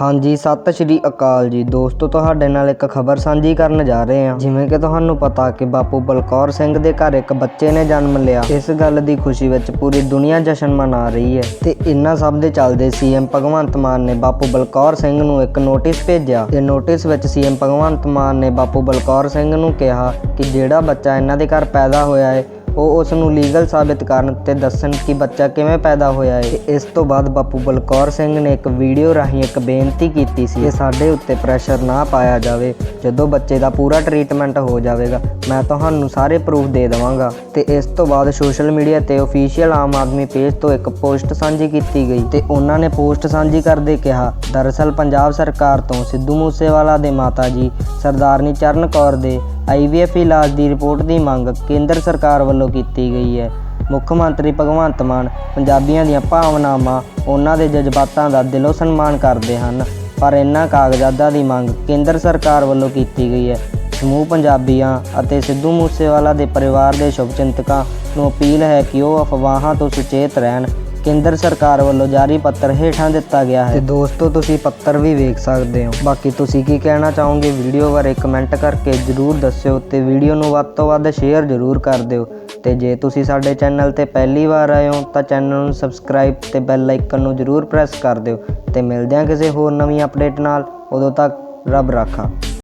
ਹਾਂਜੀ, ਸਤਿ ਸ਼੍ਰੀ ਅਕਾਲ ਜੀ। ਦੋਸਤੋ, ਤੁਹਾਡੇ ਨਾਲ ਇੱਕ ਖਬਰ ਸਾਂਝੀ ਕਰਨ ਜਾ ਰਹੇ ਹਾਂ। ਜਿਵੇਂ ਕਿ ਤੁਹਾਨੂੰ ਪਤਾ ਕਿ ਬਾਪੂ ਬਲਕੌਰ ਸਿੰਘ ਦੇ ਘਰ ਇੱਕ ਬੱਚੇ ਨੇ ਜਨਮ ਲਿਆ। ਇਸ ਗੱਲ ਦੀ ਖੁਸ਼ੀ ਵਿੱਚ ਪੂਰੀ ਦੁਨੀਆ ਜਸ਼ਨ ਮਨਾ ਰਹੀ ਹੈ। ਤੇ ਇਨ੍ਹਾਂ ਸਭ ਦੇ ਚੱਲਦੇ ਸੀਐਮ ਭਗਵੰਤ ਮਾਨ ਨੇ ਬਾਪੂ ਬਲਕੌਰ ਸਿੰਘ ਨੂੰ ਇੱਕ ਨੋਟਿਸ ਭੇਜਿਆ। ਤੇ ਨੋਟਿਸ ਵਿੱਚ ਸੀਐਮ ਭਗਵੰਤ ਮਾਨ ਨੇ ਬਾਪੂ ਬਲਕੌਰ ਸਿੰਘ ਨੂੰ ਕਿਹਾ ਕਿ ਜਿਹੜਾ ਬੱਚਾ ਇਹਨਾਂ ਦੇ ਘਰ ਪੈਦਾ ਹੋਇਆ ਹੈ ਉਹ ਉਸ ਨੂੰ ਲੀਗਲ ਸਾਬਿਤ ਕਰਨ ਤੇ ਦੱਸਣ ਕਿ ਬੱਚਾ ਕਿਵੇਂ ਪੈਦਾ ਹੋਇਆ ਹੈ ਇਸ ਤੋਂ ਬਾਅਦ ਬਾਪੂ ਬਲਕੌਰ ਸਿੰਘ ਨੇ ਇੱਕ ਵੀਡੀਓ ਰਾਹੀਂ ਇੱਕ ਬੇਨਤੀ ਕੀਤੀ ਸੀ ਕਿ ਸਾਡੇ ਉੱਤੇ ਪ੍ਰੈਸ਼ਰ ਨਾ ਪਾਇਆ ਜਾਵੇ। ਜਦੋਂ ਬੱਚੇ ਦਾ ਪੂਰਾ ਟ੍ਰੀਟਮੈਂਟ ਹੋ ਜਾਵੇਗਾ, ਮੈਂ ਤੁਹਾਨੂੰ ਸਾਰੇ ਪ੍ਰੂਫ ਦੇ ਦੇਵਾਂਗਾ। ਤੇ ਇਸ ਤੋਂ ਬਾਅਦ ਸੋਸ਼ਲ ਮੀਡੀਆ ਤੇ ਅਫੀਸ਼ੀਅਲ ਆਮ ਆਦਮੀ ਪੇਜ ਤੋਂ ਇੱਕ ਪੋਸਟ ਸਾਂਝੀ ਕੀਤੀ ਗਈ ਤੇ ਉਹਨਾਂ ਨੇ ਪੋਸਟ ਸਾਂਝੀ ਕਰਦੇ ਕਿਹਾ, ਦਰਅਸਲ ਪੰਜਾਬ ਸਰਕਾਰ ਤੋਂ ਸਿੱਧੂ ਮੂਸੇਵਾਲਾ ਦੇ ਮਾਤਾ ਜੀ ਸਰਦਾਰਨੀ ਚਰਨ ਕੌਰ ਦੇ ਆਈਵੀਐਫ ਇਲਾਜ ਦੀ ਰਿਪੋਰਟ ਦੀ ਮੰਗ ਕੇਂਦਰ ਸਰਕਾਰ ਵੱਲੋਂ ਕੀਤੀ ਗਈ ਹੈ। ਮੁੱਖ ਮੰਤਰੀ ਭਗਵੰਤ ਮਾਨ ਪੰਜਾਬੀਆਂ ਦੀਆਂ ਭਾਵਨਾਵਾਂ, ਉਹਨਾਂ ਦੇ ਜਜ਼ਬਾਤਾਂ ਦਾ ਦਿਲੋਂ ਸਨਮਾਨ ਕਰਦੇ ਹਨ, ਪਰ ਇਹਨਾਂ ਕਾਗਜ਼ਾਤਾਂ ਦੀ ਮੰਗ ਕੇਂਦਰ ਸਰਕਾਰ ਵੱਲੋਂ ਕੀਤੀ ਗਈ ਹੈ। ਸਮੂਹ ਪੰਜਾਬੀਆਂ ਅਤੇ ਸਿੱਧੂ ਮੂਸੇਵਾਲਾ ਦੇ ਪਰਿਵਾਰ ਦੇ ਸ਼ੁਭਚਿੰਤਕਾਂ ਨੂੰ ਅਪੀਲ ਹੈ ਕਿ ਉਹ ਅਫਵਾਹਾਂ ਤੋਂ ਸੁਚੇਤ ਰਹਿਣ ਕੇਂਦਰ ਸਰਕਾਰ ਵੱਲੋਂ ਜਾਰੀ ਪੱਤਰ ਹੇਠਾਂ ਦਿੱਤਾ ਗਿਆ ਹੈ। ਤੇ ਦੋਸਤੋ, ਤੁਸੀਂ ਪੱਤਰ ਵੀ ਵੇਖ ਸਕਦੇ ਹੋ। ਬਾਕੀ ਤੁਸੀਂ ਕੀ ਕਹਿਣਾ ਚਾਹੋਗੇ ਵੀਡੀਓ ਬਾਰੇ ਕਮੈਂਟ ਕਰਕੇ ਜਰੂਰ ਦੱਸਿਓ ਤੇ ਵੀਡੀਓ ਨੂੰ ਵੱਧ ਤੋਂ ਵੱਧ ਸ਼ੇਅਰ ਜਰੂਰ ਕਰ ਦਿਓ। ਤੇ ਜੇ ਤੁਸੀਂ ਸਾਡੇ ਚੈਨਲ ਤੇ ਪਹਿਲੀ ਵਾਰ ਆਏ ਹੋ, ਤਾਂ ਚੈਨਲ ਨੂੰ ਸਬਸਕ੍ਰਾਈਬ ਤੇ ਬੈਲ ਆਈਕਨ ਨੂੰ ਜਰੂਰ ਪ੍ਰੈਸ ਕਰ ਦਿਓ। ਤੇ ਮਿਲਦੇ ਹਾਂ ਕਿਸੇ ਹੋਰ ਨਵੀਂ ਅਪਡੇਟ ਨਾਲ। ਉਦੋਂ ਤੱਕ ਰੱਬ ਰਾਖਾ।